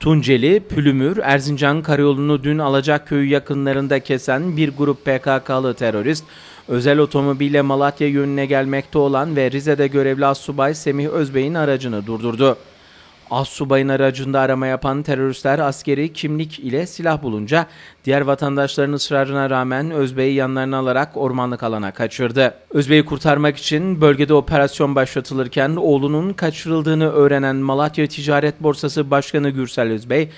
Tunceli, Pülümür, Erzincan karayolunu dün Alacakköy yakınlarında kesen bir grup PKK'lı terörist, özel otomobille Malatya yönüne gelmekte olan ve Rize'de görevli Assubay Semih Özbey'in aracını durdurdu. Assubay'ın aracında arama yapan teröristler askeri kimlik ile silah bulunca diğer vatandaşların ısrarına rağmen Özbey'i yanlarına alarak ormanlık alana kaçırdı. Özbey'i kurtarmak için bölgede operasyon başlatılırken oğlunun kaçırıldığını öğrenen Malatya Ticaret Borsası Başkanı Gürsel Özbey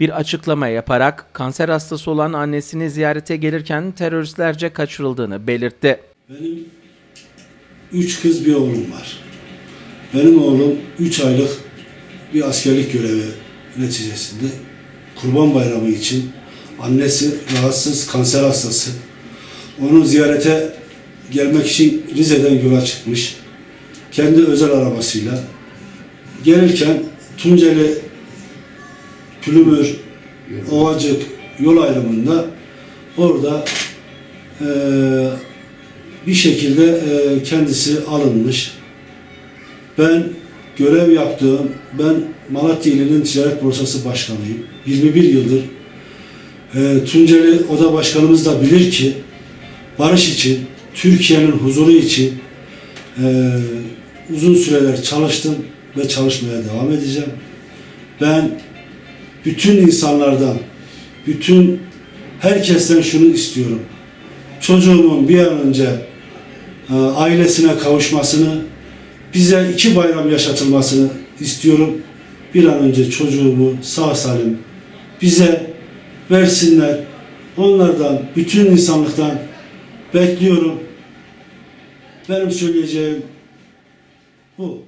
bir açıklama yaparak kanser hastası olan annesini ziyarete gelirken teröristlerce kaçırıldığını belirtti. Benim üç kız bir oğlum var. Benim oğlum üç aylık bir askerlik görevi neticesinde Kurban Bayramı için annesi rahatsız, kanser hastası. Onu ziyarete gelmek için Rize'den yola çıkmış. Kendi özel arabasıyla. Gelirken Tunceli Pülümür Ovacık yol ayrımında orada eee bir şekilde e, kendisi alınmış. Ben görev yaptığım, ben Malatya İlinin Ticaret Borsası Başkanıyım. 21 yıldır e, Tunceli Oda Başkanımız da bilir ki barış için, Türkiye'nin huzuru için e, uzun süreler çalıştım ve çalışmaya devam edeceğim. Ben bütün insanlardan, bütün herkesten şunu istiyorum çocuğumun bir an önce e, ailesine kavuşmasını, bize iki bayram yaşatılmasını istiyorum. Bir an önce çocuğumu sağ salim bize versinler. Onlardan, bütün insanlıktan bekliyorum. Benim söyleyeceğim bu.